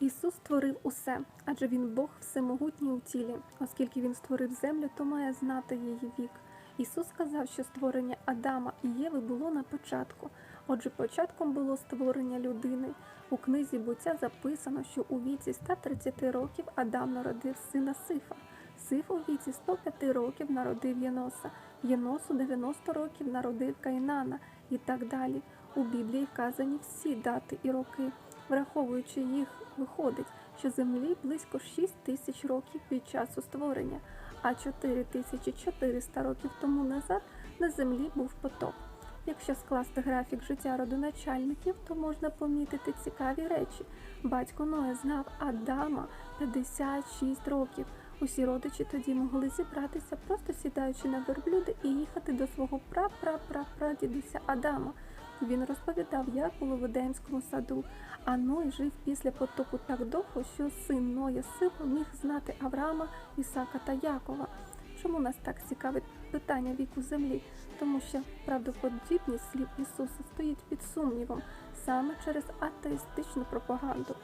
Ісус створив усе, адже Він Бог всемогутній у тілі. Оскільки Він створив землю, то має знати її вік. Ісус сказав, що створення Адама і Єви було на початку. Отже, початком було створення людини. У книзі буття записано, що у віці 130 років Адам народив сина Сифа. Сиф у віці 105 років народив Єноса. Єнос у 90 років народив Кайнана і так далі. У Біблії вказані всі дати і роки. Враховуючи їх, виходить, що землі близько 6 тисяч років від часу створення, а 4400 років тому назад на землі був потоп. Якщо скласти графік життя родоначальників, то можна помітити цікаві речі. Батько Ноя знав Адама 56 років. Усі родичі тоді могли зібратися, просто сідаючи на верблюди і їхати до свого пра-пра-пра-прадідуся Адама. Він розповідав, як було в Едемському саду. А Ной жив після потопу так довго, що син Ноя Сила міг знати Авраама, Ісака та Якова. Чому нас так цікавить питання віку землі? Тому що правдоподібність слів Ісуса стоїть під сумнівом саме через атеїстичну пропаганду.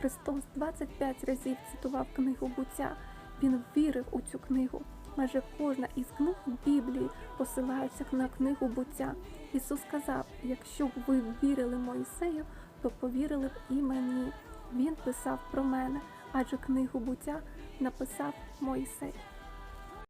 Христос 25 разів цитував книгу буття. Він вірив у цю книгу. Майже кожна із книг Біблії посилається на книгу буття. Ісус сказав: якщо б ви вірили Моїсею, то повірили б і мені. Він писав про мене, адже книгу буття написав Моїсей.